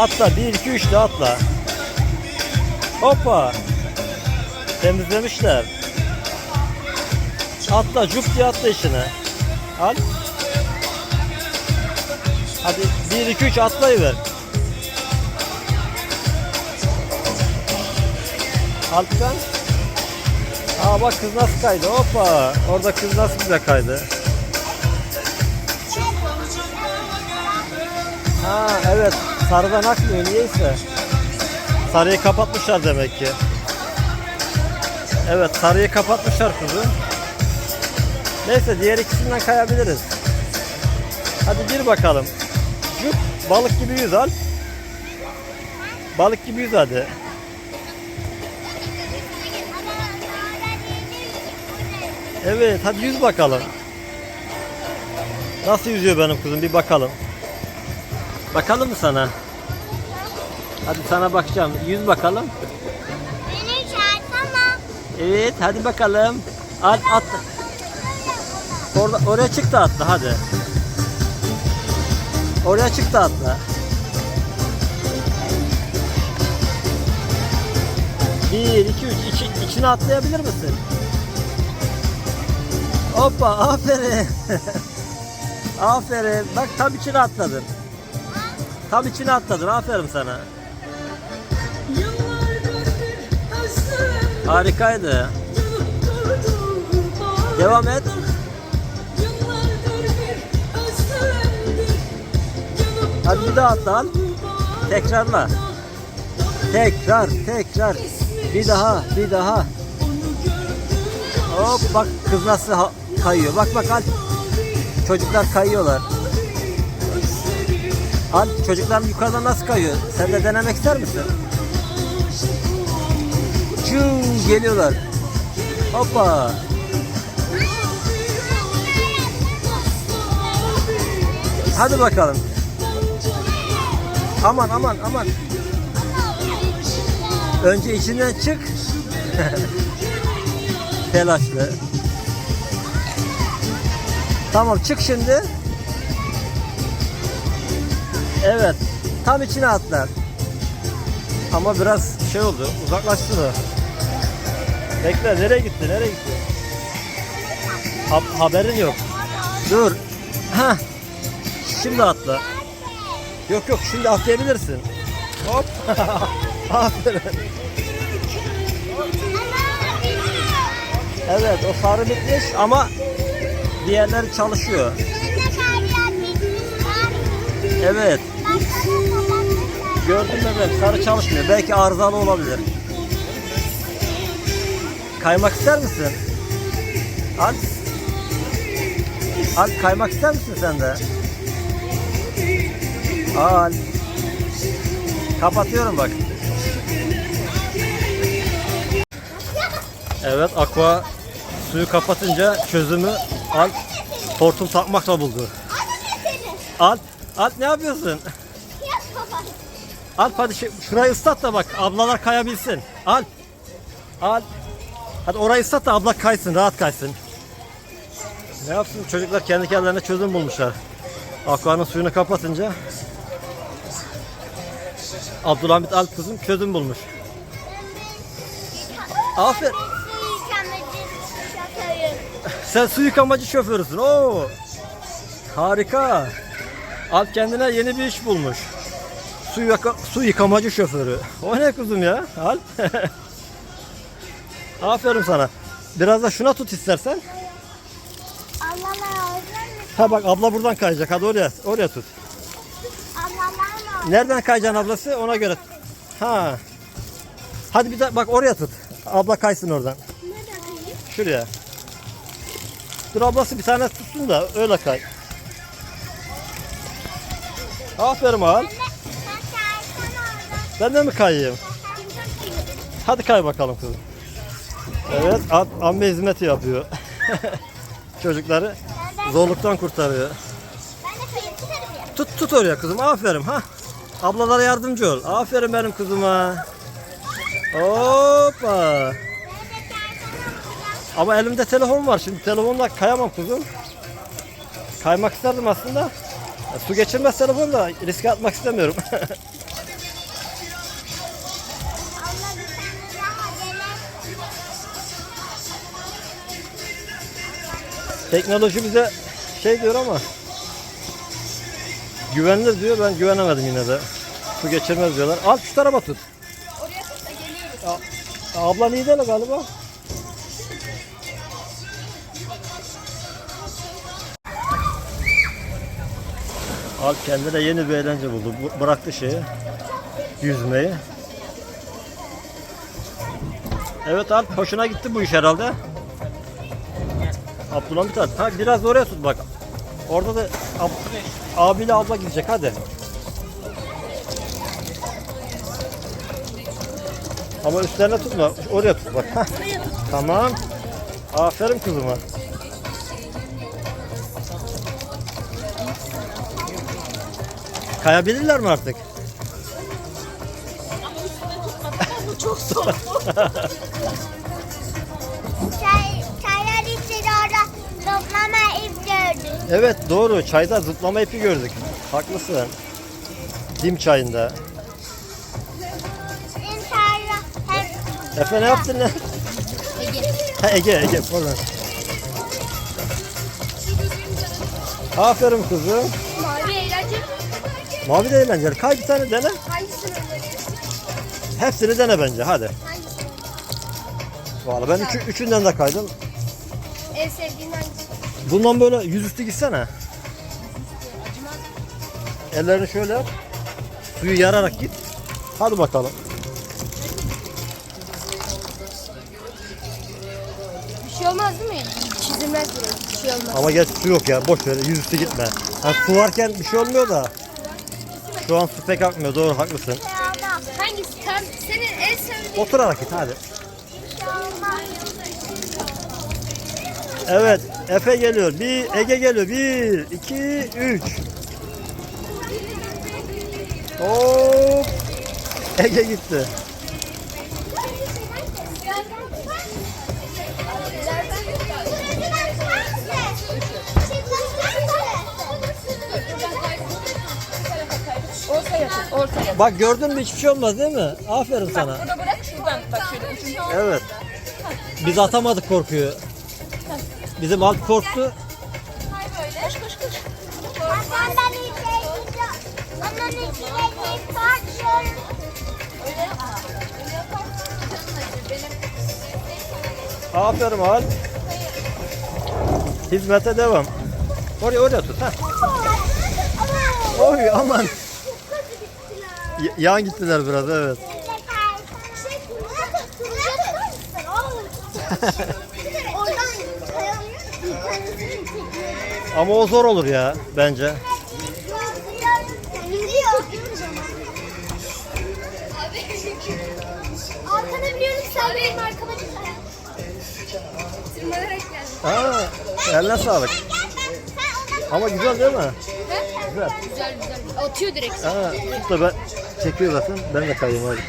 Atla 1 2 3 de atla. Hoppa. Temizlemişler. Atla cup diye atla içine. Al. Hadi 1 2 3 atlayıver. Alpten. Aa bak kız nasıl kaydı. Hoppa. Orada kız nasıl güzel kaydı. Ha evet. Sarıdan akmıyor niyeyse. Sarıyı kapatmışlar demek ki. Evet sarıyı kapatmışlar kızı. Neyse diğer ikisinden kayabiliriz. Hadi bir bakalım. Cuk balık gibi yüz al. Balık gibi yüz hadi. Evet hadi yüz bakalım. Nasıl yüzüyor benim kızım bir bakalım. Bakalım mı sana? Hadi sana bakacağım. Yüz bakalım. Beni çağırsana. Evet hadi bakalım. At at. Orada oraya çık da atla hadi. Oraya çık da atla. Bir, iki, üç. İçi, içine atlayabilir misin? Hoppa aferin. aferin. Bak tam içine atladın. Tam içine atladın. Aferin sana. Harikaydı. Devam et. Hadi bir daha atla. Tekrarla. Tekrar, tekrar. Bir daha, bir daha. Hop bak kız nasıl kayıyor. Bak bak al. Çocuklar kayıyorlar. Al çocuklar yukarıdan nasıl kayıyor? Sen de denemek ister misin? Cuu geliyorlar. Hoppa. Hadi bakalım. Aman aman aman. Önce içinden çık. Telaşlı. Tamam çık şimdi. Evet. Tam içine atlar. Ama biraz şey oldu. Uzaklaştı da. Bekle nereye gitti? Nereye gitti? Ha- haberin yok. Dur. Heh. Şimdi atla. Yok yok şimdi atlayabilirsin. Hop. Aferin. Evet o sarı bitmiş ama diğerleri çalışıyor. Evet. Gördüm evet sarı çalışmıyor. Belki arızalı olabilir. Kaymak ister misin? Al. Al kaymak ister misin sen de? Al. Kapatıyorum bak. Evet aqua suyu kapatınca çözümü Alp hortum takmakla buldu. Alp, Alp ne yapıyorsun? Alp hadi şu- şurayı ıslat da bak ablalar kayabilsin. Alp. Alp. Hadi orayı ıslat da abla kaysın rahat kaysın. Ne yapsın çocuklar kendi kendilerine çözüm bulmuşlar. Aqua'nın suyunu kapatınca Abdülhamit Alp kızım çözüm bulmuş. Aferin. Sen su yıkamacı şoförüsün. Oo. Harika. Alp kendine yeni bir iş bulmuş. Su, yıka, su yıkamacı şoförü. O ne kızım ya? Alp. Aferin sana. Biraz da şuna tut istersen. Ha bak abla buradan kayacak. Hadi oraya oraya tut. Nereden kayacaksın ablası? Ona göre. Ha. Hadi bir de bak oraya tut. Abla kaysın oradan. Şuraya. Dur ablası bir tane tutsun da öyle kay. Aferin al. Ben de mi kayayım? Hadi kay bakalım kızım. Evet, at, amme hizmeti yapıyor. Çocukları zorluktan kurtarıyor. Tut tut oraya kızım. Aferin ha. Ablalara yardımcı ol. Aferin benim kızıma. Hoppa. Ama elimde telefon var. Şimdi telefonla kayamam kızım. Kaymak isterdim aslında. Su geçirmez telefon da riske atmak istemiyorum. Teknoloji bize şey diyor ama güvenilir diyor ben güvenemedim yine de. Su geçirmez diyorlar. Al şu tarafa tut. Oraya tut da geliyoruz. Ya, ablan iyi değil galiba. Alp kendine yeni bir eğlence buldu. Bu- Bıraktı şeyi. Yüzmeyi. Evet Alp hoşuna gitti bu iş herhalde. Abdülhamit abi. Ha, biraz oraya tut bak. Orada da ab, abiyle abla gidecek hadi. Ama üstlerine tutma. Oraya tut bak. Hah. Tamam. Aferin kızıma. Kayabilirler mi artık? Çok soğuk. Çay, çaylar içeri orada toplama ip gördüm. Evet doğru. Çayda zıplama ipi gördük. Haklısın. Dim çayında. Çaylar hep Efe ne yaptın lan? Ha, Ege, Ege pardon. Aferin kızım. Mavi de eğlenceli. Kay bir tane dene. Hangisini? Hepsini dene bence. Hadi. Hangisini? Vallahi ben üçü, üçünden de kaydım. En sevdiğin hangisi? Bundan böyle yüzüstü gitsene. Ellerini şöyle yap. Suyu yararak git. Hadi bakalım. Bir şey olmaz değil mi? Çizilmez burası. Bir şey olmaz. Ama geç su yok ya. Boş ver. Yüzüstü gitme. Ha, su varken bir şey olmuyor da. Şu an su pek akmıyor. Doğru haklısın. Hangisi? Tam senin en sevdiğin. Oturarak git hadi. Evet. Efe geliyor. Bir Ege geliyor. Bir, iki, üç. Hop. Ege gitti. Ortaya. Bak gördün mü hiçbir şey olmaz değil mi? Aferin sana. Burada bırak şuradan bak şöyle ucunu. Evet. Biz atamadık korkuyu. Bizim alt korktu. Koş koş koş. İçeri gidiyor. Onun içine git kaçıyorum. Öyle yapma. Öyle acır. Benim Aferin Al. Hizmete devam. Oraya oraya tut. ha. Oy aman. Y- yan gittiler biraz evet. Ama o zor olur ya bence. Arkana biliyorum sen benim arkama tırmanarak geldim. Ha, eline sağlık. Ama güzel değil mi? Güzel. Güzel güzel. Atıyor direkt. Ha, ben çekiyor zaten. Ben de kayayım hadi.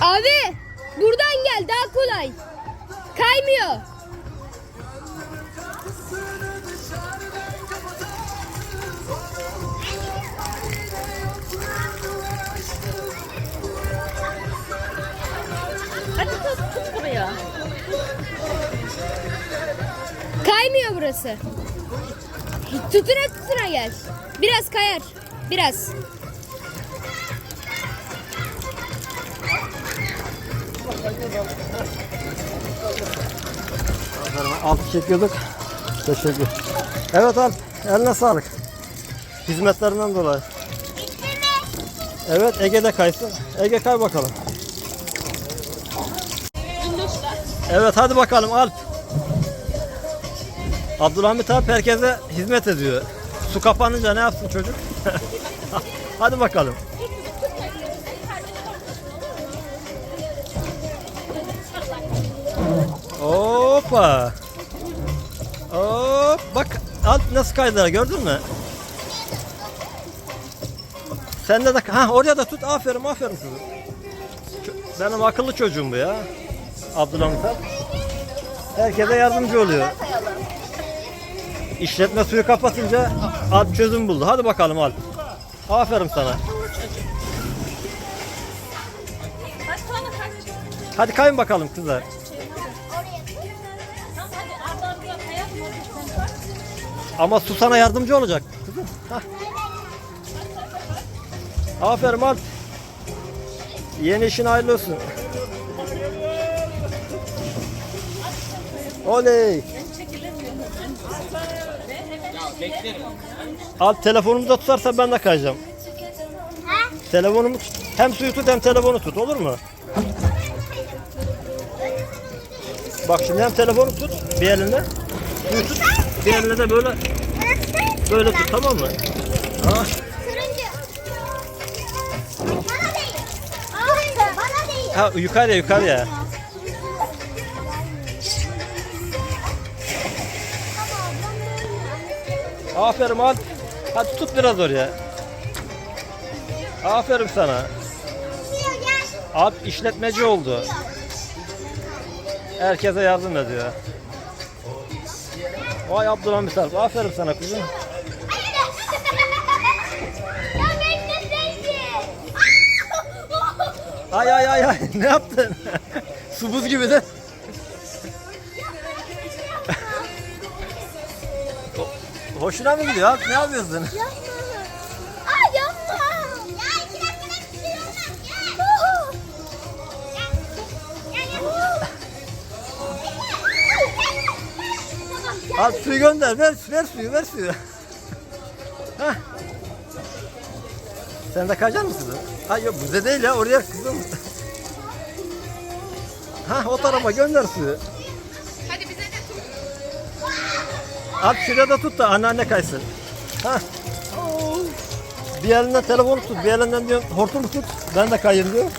Abi buradan gel daha kolay. Kaymıyor. Burası. Tutuna tutuna gel. Biraz kayar. Biraz. Altı çekiyorduk. Teşekkür. Evet Alp, eline sağlık. Hizmetlerinden dolayı. Evet Ege'de kaysın. Ege kay bakalım. Evet hadi bakalım Alp. Abdülhamit abi herkese hizmet ediyor. Su kapanınca ne yapsın çocuk? hadi bakalım. Hoppa. Hop bak Alp nasıl kaydılar gördün mü? Sen de ha oraya da tut aferin aferin. Ço- Benim akıllı çocuğum bu ya. Abdülhamit. Herkese yardımcı oluyor. İşletme suyu kapatınca Alp çözüm buldu. Hadi bakalım Alp. Aferin sana. Hadi kayın bakalım kızlar. Ama su sana yardımcı olacak kızım. Hah. Aferin Alp. Yeni işin hayırlı olsun. Oley. Alp telefonumu da tutarsan ben de kayacağım. Ha? Telefonumu tut. Hem suyu tut hem telefonu tut olur mu? Bak şimdi hem telefonu tut bir elinle. Suyu tut. Bir elinle de böyle böyle tut tamam mı? Ha. Ha yukarıya yukarıya. Aferin Alp. Hadi tut biraz oraya. Aferin sana. Alp işletmeci oldu. Herkese yardım ediyor. Vay Abdülhamit Alp. Aferin sana bekleseydin. Ay ay ay ay ne yaptın? Su buz gibi de. Hoşuna mı gidiyor? Ne yapıyorsun? Yapma. Ay yapma. Alp suyu gönder. Ver, ver suyu, ver suyu. Hah. Sen de kayacak mısın? Ay yok bize değil ya oraya kızım. Ha o tarafa gönder suyu. Alp şuraya da tut da anneanne kaysın. Ha. Bir elinden telefonu tut, bir elinden diyor hortumu tut. Ben de kayayım diyor.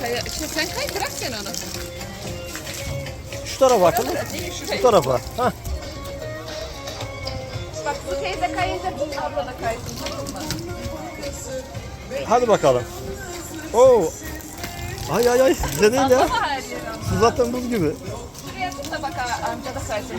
Kaya, işte sen kay bırak sen onu. Şu tarafa bakın. Şurayı. Bu tarafa. Ha. Bak bu teyze kayınca bu abla da kaysın. tamam mı? Hadi bakalım. Oo. Ay ay ay size değil ya. Ama her zaten buz gibi. Şuraya tut da bak amca da kaysın.